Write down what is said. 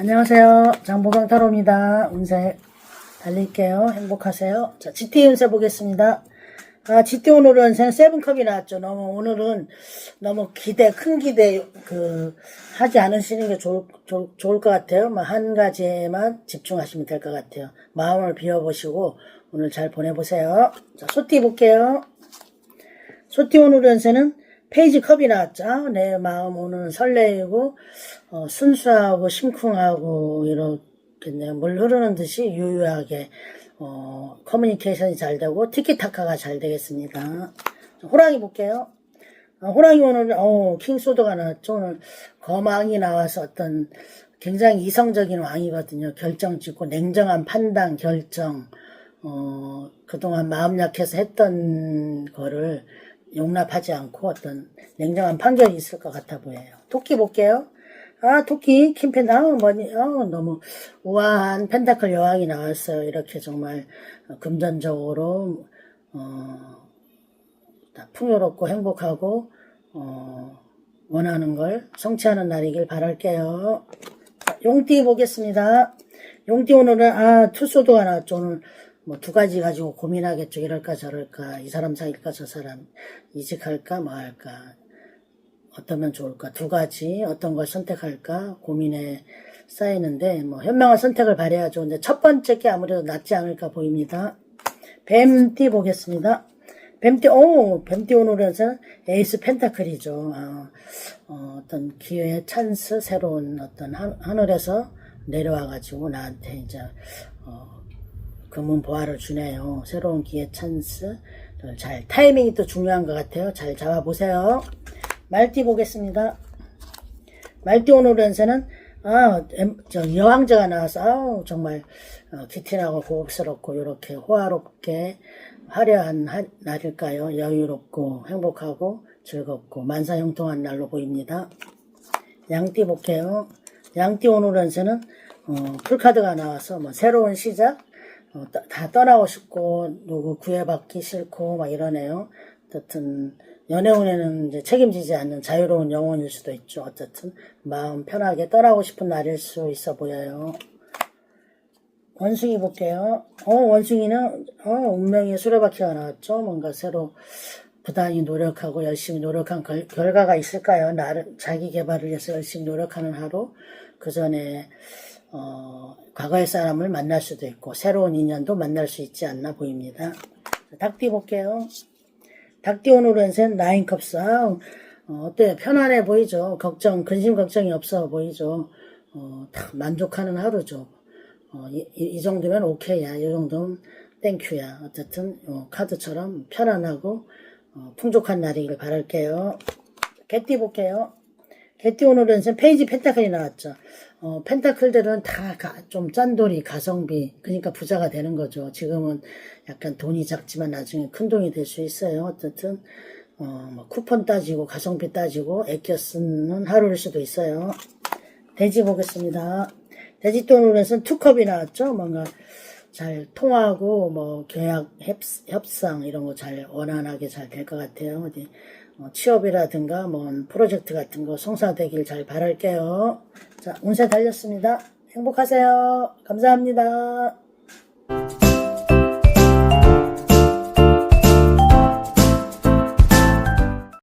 안녕하세요. 장보경 타로입니다. 운세 달릴게요. 행복하세요. 자, GT 운세 보겠습니다. 아, GT 오늘은 세븐컵이 나왔죠. 너무 오늘은 너무 기대, 큰 기대, 그, 하지 않으시는 게 좋을, 좋, 좋을 것 같아요. 뭐한 가지에만 집중하시면 될 것 같아요. 마음을 비워보시고 오늘 잘 보내보세요. 자, 소티 볼게요. 소티 오늘 연세는 페이지 컵이 나왔죠. 내 마음 오늘은 설레이고 어, 순수하고 심쿵하고 이렇겠네요. 물 흐르는 듯이 유유하게 어, 커뮤니케이션이 잘 되고 티키타카가 잘 되겠습니다. 자, 호랑이 볼게요. 아, 호랑이 오늘 어, 킹소드가 나왔죠. 오늘 거망이 나와서 어떤 굉장히 이성적인 왕이거든요. 결정 짓고 냉정한 판단 결정 어, 그동안 마음 약해서 했던 거를 용납하지 않고 어떤 냉정한 판결이 있을 것 같아 보여요. 토끼 볼게요. 아, 토끼, 킴펜, 아, 뭐니, 아, 너무 우아한 펜타클 여왕이 나왔어요. 이렇게 정말 어, 금전적으로, 어, 다 풍요롭고 행복하고, 어, 원하는 걸 성취하는 날이길 바랄게요. 자, 용띠 보겠습니다. 용띠 오늘은, 아, 투소도가 나왔죠. 오늘 뭐 두 가지 가지고 고민하겠죠. 이럴까 저럴까. 이 사람 사귈까 저 사람 이직할까 뭐 할까. 어떠면 좋을까. 두 가지 어떤 걸 선택할까 고민에 쌓이는데 뭐 현명한 선택을 바래야죠. 근데 첫 번째 게 아무래도 낫지 않을까 보입니다. 뱀띠 보겠습니다. 뱀띠, 오, 뱀띠 오늘에서 에이스 펜타클이죠. 아, 어, 떤 기회의 찬스, 새로운 어떤 하, 하늘에서 내려와가지고 나한테 이제, 어, 금은 보화를 주네요. 새로운 기회 찬스를 잘, 타이밍이 또 중요한 것 같아요. 잘 잡아보세요. 말띠 보겠습니다. 말띠 오늘 연세는 아, 엠- 저 여왕자가 나와서 아우 정말 어, 기티나고 고급스럽고 이렇게 호화롭게 화려한 하- 날일까요? 여유롭고 행복하고 즐겁고 만사형통한 날로 보입니다. 양띠 볼게요. 양띠 오늘 연세는 어, 풀카드가 나와서 뭐 새로운 시작 어, 떠- 다 떠나고 싶고 누구 구애받기 싫고 막 이러네요. 어쨌든 연애운에는 이제 책임지지 않는 자유로운 영혼일 수도 있죠. 어쨌든 마음 편하게 떠나고 싶은 날일 수 있어 보여요. 원숭이 볼게요. 어 원숭이는 어 운명의 수레바퀴가 나왔죠. 뭔가 새로 부단히 노력하고 열심히 노력한 결, 결과가 있을까요? 나를 자기 개발을 위해서 열심히 노력하는 하루. 그 전에 어, 과거의 사람을 만날 수도 있고 새로운 인연도 만날 수 있지 않나 보입니다. 닭띠 볼게요. 닭띠 오늘 연생 나인컵스. 아, 어, 어때요? 편안해 보이죠? 걱정, 근심 걱정이 없어 보이죠? 어, 딱 만족하는 하루죠. 어, 이, 이- 이 정도면 오케이야. 이 정도면 땡큐야. 어쨌든 어, 카드처럼 편안하고 어, 풍족한 날이길 바랄게요. 개띠 볼게요. 개띠 오늘 연생 페이지 펜타클이 나왔죠. 어, 펜타클들은 다 좀 짠돌이, 가성비, 그러니까 부자가 되는 거죠. 지금은 약간 돈이 작지만 나중에 큰 돈이 될 수 있어요. 어쨌든, 어, 뭐 쿠폰 따지고, 가성비 따지고, 애껴 쓰는 하루일 수도 있어요. 돼지 보겠습니다. 돼지 돈으로는 투컵이 나왔죠. 뭔가 잘 통하고, 뭐, 계약, 협, 협상, 이런 거 잘 원활하게 잘 될 것 같아요. 어디, 어, 취업이라든가, 뭐, 프로젝트 같은 거 성사되길 잘 바랄게요. 자, 운세 달렸습니다. 행복하세요. 감사합니다.